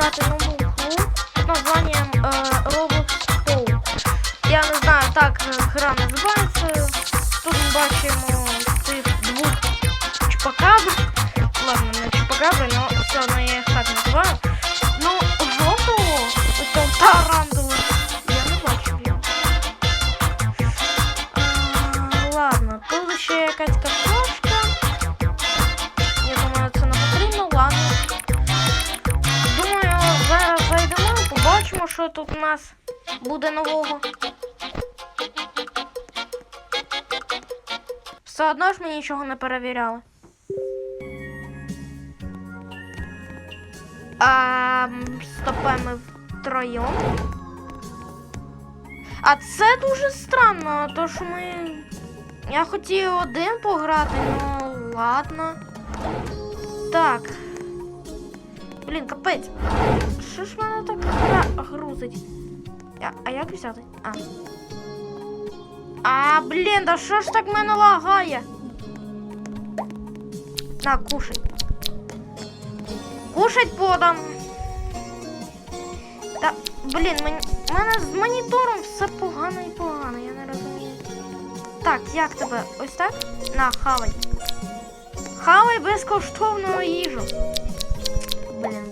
пограти нову гру з названням е, Roblox Stone. Я не знаю, так е, гра називається. Тут ми бачимо що тут у нас буде нового. Все одно ж ми нічого не перевіряли. А, стопе ми втроєм. А це дуже странно, то що ми. Я хотів один пограти, ну ладно. Так. Блін, капець. Що ж мене так грузить? Я, а як взяти? А. А, блін, да що ж так мене лагає? На, кушай. Кушать подам. Та, блін, мені, мене з монітором все погано і погано, я не розумію. Так, як тебе? Ось так? На, хавай. Хавай безкоштовну їжу.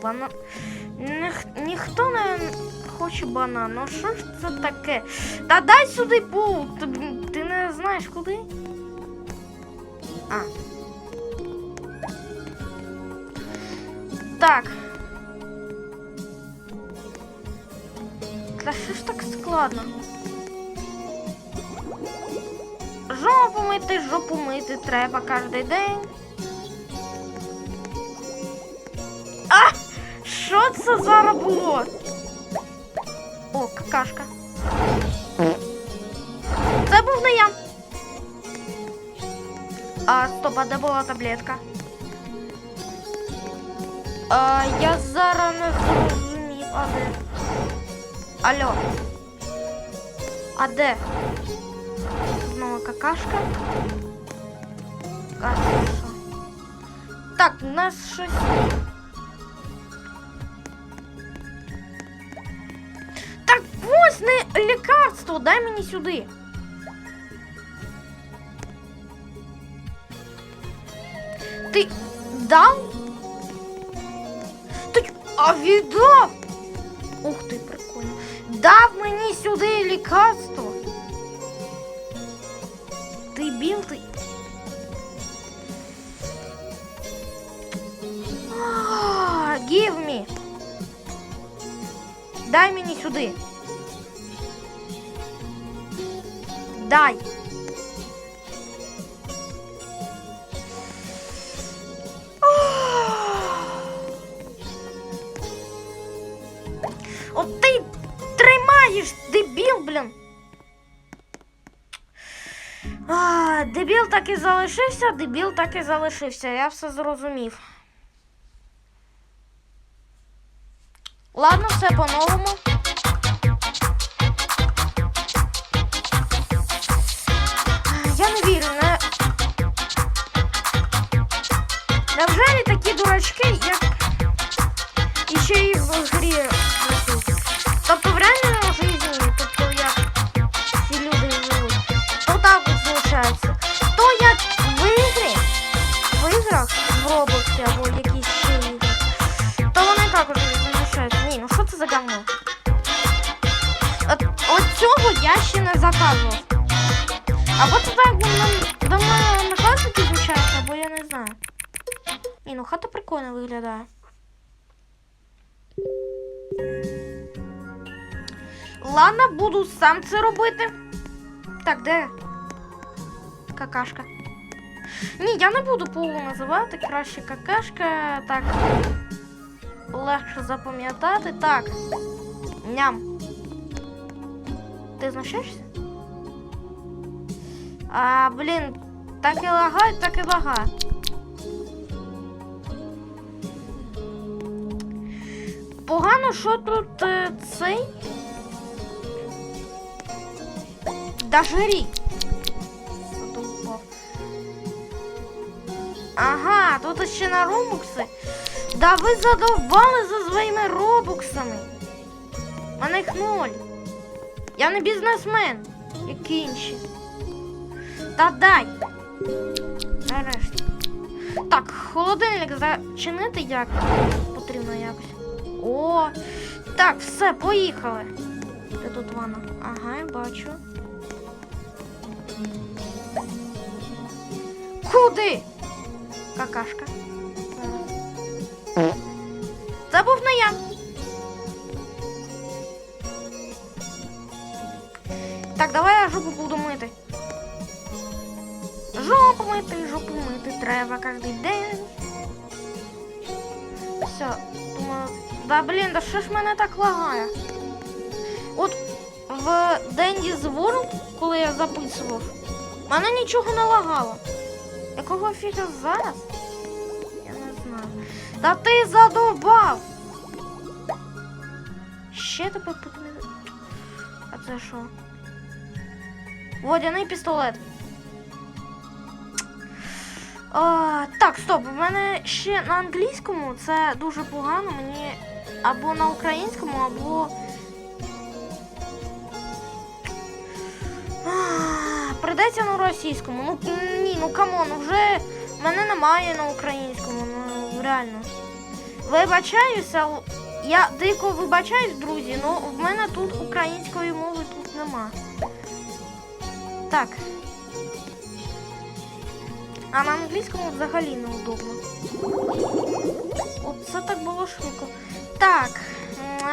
Банан. Ніх... Ніхто не хоче банан. Ну що ж це таке? Та дай сюди пул. Ти, ти не знаєш куди? А. Так. Та що ж так складно? Жопу мити, жопу мити треба кожен день. А! Що це зараз? О, какашка. Це був не я. А, стоп, а де була таблетка? А, я зараз не зрозумів, а де? Алло. А де? Знову какашка. Какаша. Так, у нас щось. Лікарство, дай мені сюди. Ти дав? Ти а віддав? Ух ти, прикольно. Дав мені. Ти біл ти. А, Give me. Дай мені сюди. Дай. От ти тримаєш, дебіл, блін. А, дебіл так і залишився, дебіл так і залишився. Я все зрозумів. Ладно, все по-новому. Дурачки, як і ще й в грі? Тобто в реальному житті, тобто як ці люди живуть. То так от залишається. То як в ігрі, в іграх, в Роблоксі або якісь ще ігри, то вони також залишаються. Ні, ну що це за говно? От, от цього я ще не заказував. Або це так нам виглядає. Ладно, буду сам це робити. Так, де? Какашка. Ні, я не буду пулу називати, краще какашка. Так. Легше запам'ятати. Так. Ням. Ти знущаєшся? А, блін, так і лагає, так і лагає. Погано, що тут е, цей. Задовбав. Ага, тут ще на робокси. Да ви задовбали за своїми робоксами. Мене їх ноль. Я не бізнесмен, як інші. Та дай. Нарешті. Так, холодильник зачинити як потрібно якось. О, так, все, поїхали. Де тут ванна? Ага, я бачу. Куди? Какашка. Це був не я. Так, давай я жопу буду мити. Жопу мити, жопу мити треба кожен день. Все, да блін, да що ж мене так лагає? От в Dendy's World, коли я записував, мене нічого не лагало. Якого фіга зараз? Я не знаю. Та ти задовбав! Ще тебе подивити. А це що? Водяний пістолет. А, так, стоп, у мене ще на англійському це дуже погано. Мені або на українському, або. Придеться на російському. Ну ні, ну камон, вже мене немає на українському, ну реально. Вибачаюся, я дико вибачаюсь, друзі, ну в мене тут української мови тут нема. Так. А на англійському взагалі неудобно. Оце так було швидко. Так,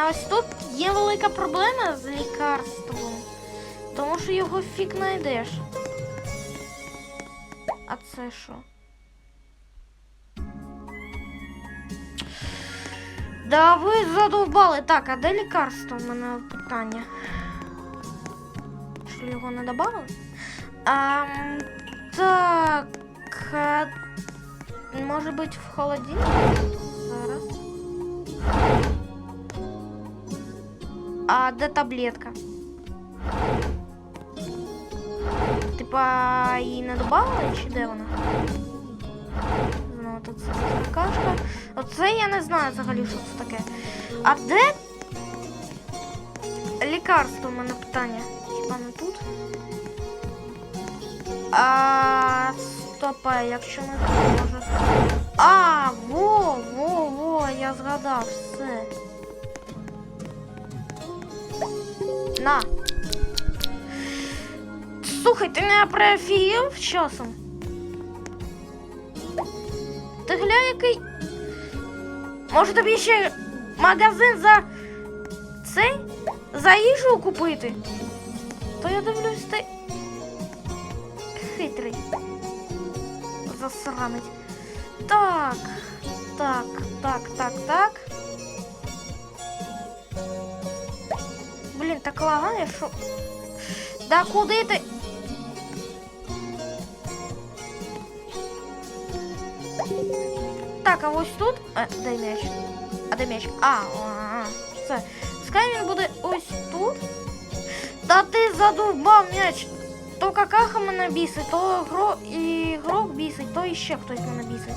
ось тут є велика проблема з лікарством, тому що його фіг знайдеш. А це що? Да ви задовбали. Так, а де лікарство? У мене питання. Що його не додали? А, так. а, Може бути в холодильнику? Зараз. А де таблетка? Типа її не додали чи де вона? Ну, тут какашка. Оце я не знаю взагалі, що це таке. А де лікарство? У мене питання. Хіба не тут? А, стопа, якщо не тут, може. А, во, во, во, я згадав все. На. Слухай, ти не профіїв часом? Ти гля який. Може тобі ще магазин за цей? За їжу купити? То я дивлюсь, ти хитрий. Засранець. Так, так, так, так, так. Блін, так лагає, що. Да куди ти? Так, а ось тут. А, дай м'яч. А де м'яч? А, а, а, все. Пускай він буде ось тут. Та ти задовбав м'яч. То какаха мене бісить, то гро... і грок бісить, то іще хтось мене бісить.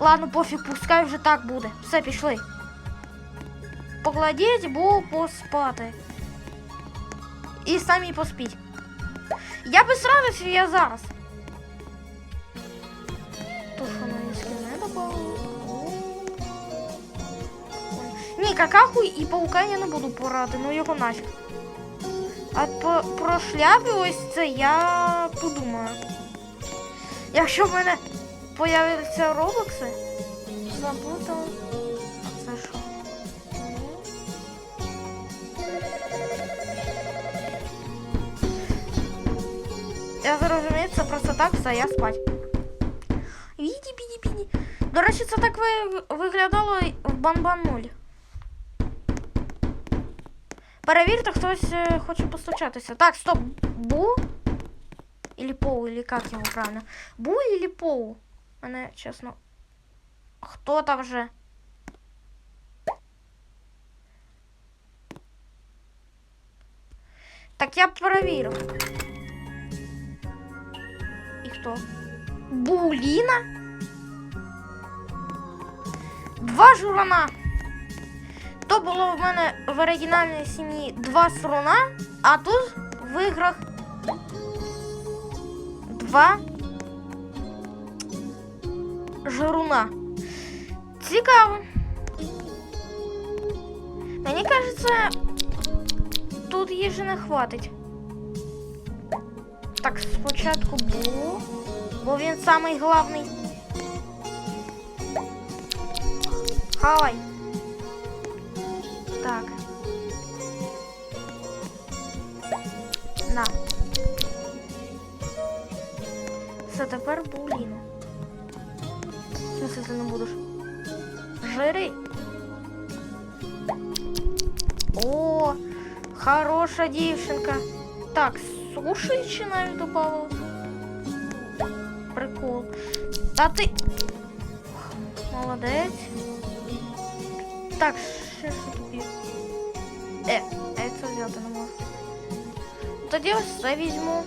Ладно, пофіг, пускай вже так буде. Все, пішли. Покладіть, бо поспати. І самі поспіть. Я без радості, я зараз. То що на міське не добавили? Ні, какаху і паука я не буду порати, ну його нафіг. А по, про шляпи ось це я подумаю. Якщо в мене появляться робокси, забуду. Це що? Я зрозумію, це просто так, все, я спать. Віді, біді, біді. До речі, це так ви, виглядало в Банбан 0. Проверь, кто-то э, хочет постучатися. Так, стоп. Бу? Или Поу, или как его правильно? Бу или Поу? Она, честно... Ну, кто там же? Так я проверил. И кто? Булина? Два журана. То було в мене в оригінальній сім'ї два сруна, а тут в іграх два жируна. Цікаво. Мені кажеться, тут їжі не хватить. Так, спочатку Бу, бо він самий главний. Хавай. тепер Буліну. В смысле, ти не будеш? Жири. О, хороша дівчинка. Так, суші ще навіть добавила. Прикол. Та ти. Молодець. Так, ще що тобі. Е, а я це взяти не можу. Тоді ось це візьму.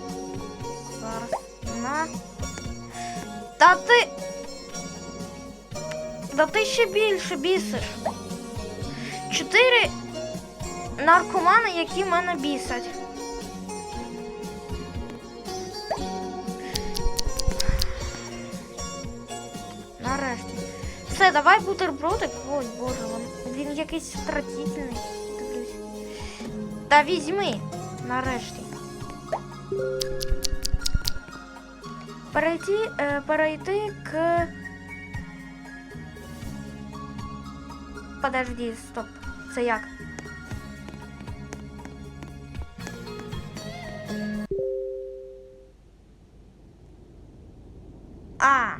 Зараз. На. Та ти. Та ти ще більше бісиш. Чотири наркомани, які мене бісять. Нарешті. Все, давай бутербродик. Ой, боже, він, якийсь стратительний. Дивлюсь. Та візьми. Нарешті. Перейти, е, перейти к. Подожди, стоп. Це як? А.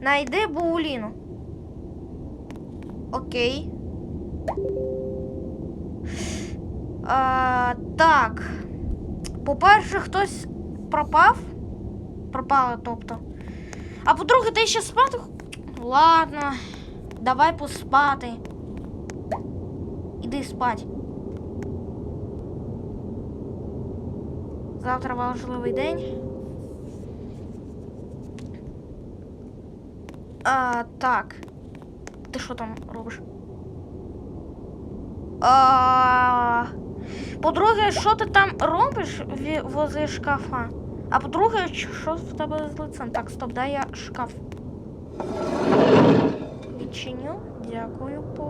Найди Бауліну. Окей. А, так. По-перше, хтось пропав. Пропала, тобто. А по-друге, ти ще спати? Ладно. Давай поспати. Іди спать. Завтра важливий день. А, так. Ти що там робиш? А, по-друге, що ти там робиш возле шкафа? А по-друге, ч- що в тебе з лицем? Так, стоп, дай я шкаф. Відчиню. Дякую, по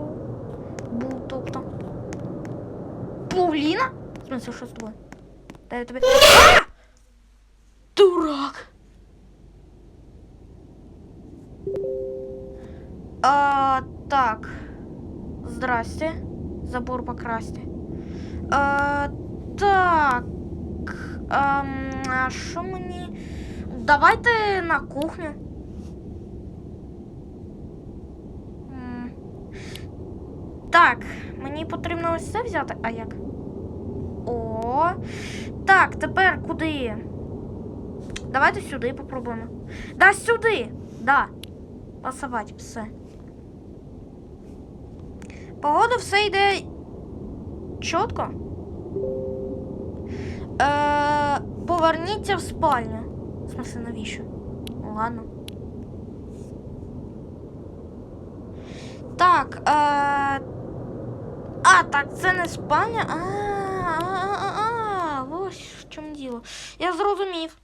бу, тобто. Пауліна? В смысле, що з тобою? Дай я тобі. А! Дурак! А, так. Здрасте. Забор покрасьте. А, так. Ам, а що мені? Давайте на кухню. Так, мені потрібно ось це взяти. А як? О. Так, тепер куди? Давайте сюди попробуємо. Да, сюди! Да. Пасувати все. Погода все йде чітко. Е, поверніться в спальню. В смысле, навіщо? Ну, ладно. Так. Е, а, так, це не спальня. А, а, а, а, а, ось в чому діло. Я зрозумів.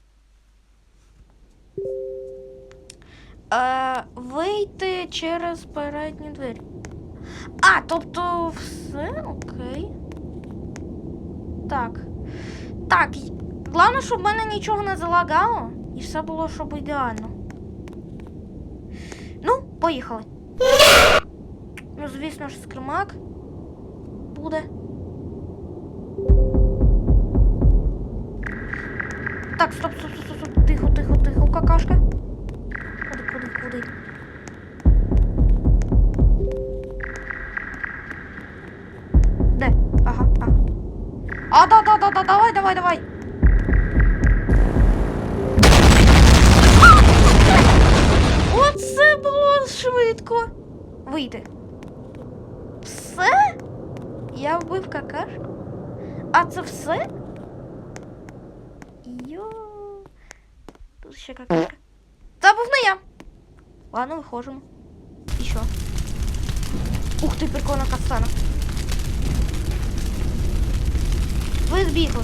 Е, вийти через передні двері. А, тобто все окей. Так. Так. Головне, щоб в мене нічого не залагало. І все було, щоб ідеально. Ну, поїхали. Ну, звісно ж, скримак буде. Так, стоп, стоп, стоп, стоп. Тихо, тихо, тихо, какашка. Куди, куди, куди? Де? Ага, ага. А, да, да, да, да, давай, давай, давай. Вийти. Все? Я вбив какашку? А це все? Йо. Тут ще какашка. Це був не я. Ладно, виходимо. І що? Ух ти, прикольна касцена. Ви збігли.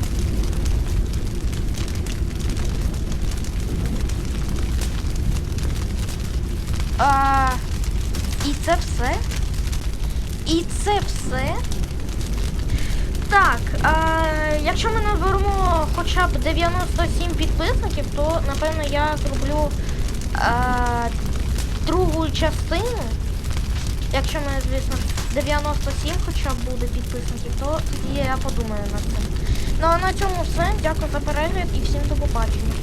А, і це все? І це все? Так, а, якщо ми наберемо хоча б 97 підписників, то напевно я зроблю а, другу частину. Якщо ми, звісно, 97 хоча б буде підписників, то я подумаю над цим. Ну а на цьому все. Дякую за перегляд і всім до побачення.